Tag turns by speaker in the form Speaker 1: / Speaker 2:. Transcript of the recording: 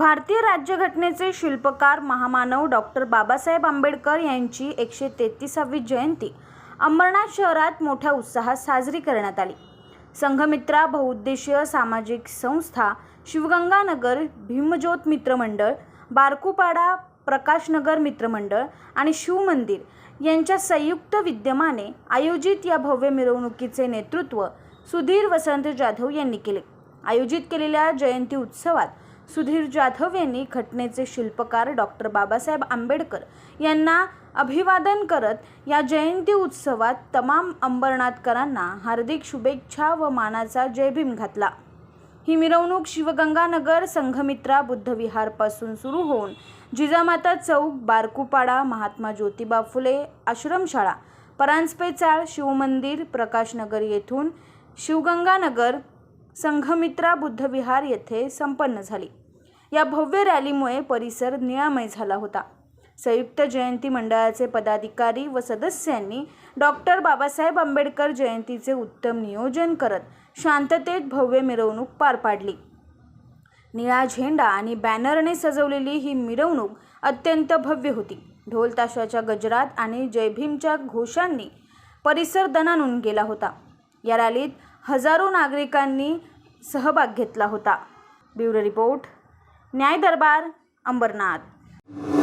Speaker 1: भारतीय राज्यघटनेचे शिल्पकार महामानव डॉक्टर बाबासाहेब आंबेडकर यांची एकशे तेहतीसावी जयंती अंबरनाथ शहरात मोठ्या उत्साहात साजरी करण्यात आली. संघमित्रा बहुउद्देशीय सामाजिक संस्था शिवगंगानगर भीमज्योत मित्रमंडळ बारकुपाडा प्रकाशनगर मित्रमंडळ आणि शिवमंदिर यांच्या संयुक्त विद्यमाने आयोजित या भव्य मिरवणुकीचे नेतृत्व सुधीर वसंत जाधव यांनी केले. आयोजित केलेल्या जयंती उत्सवात सुधीर जाधव यांनी घटनेचे शिल्पकार डॉक्टर बाबासाहेब आंबेडकर यांना अभिवादन करत या जयंती उत्सवात तमाम अंबरनाथकरांना हार्दिक शुभेच्छा व मानाचा जयभीम घातला. ही मिरवणूक शिवगंगानगर संघमित्रा बुद्धविहारपासून सुरू होऊन जिजामाता चौक बारकुपाडा महात्मा ज्योतिबा फुले आश्रमशाळा परांजपे चाळ शिवमंदिर प्रकाशनगर येथून शिवगंगानगर संघमित्रा बुद्धविहार येथे संपन्न झाली. या भव्य रॅलीमुळे परिसर निळामय झाला होता. संयुक्त जयंती मंडळाचे पदाधिकारी व सदस्यांनी डॉक्टर बाबासाहेब आंबेडकर जयंतीचे उत्तम नियोजन करत शांततेत भव्य मिरवणूक पार पाडली. निळा झेंडा आणि बॅनरने सजवलेली ही मिरवणूक अत्यंत भव्य होती. ढोल ताशाच्या गजरात आणि जयभीमच्या घोषांनी परिसर दणानून गेला होता. या रॅलीत हजारो नागरिकांनी सहभाग घेतला होता. ब्युरो रिपोर्ट न्याय दरबार अंबरनाथ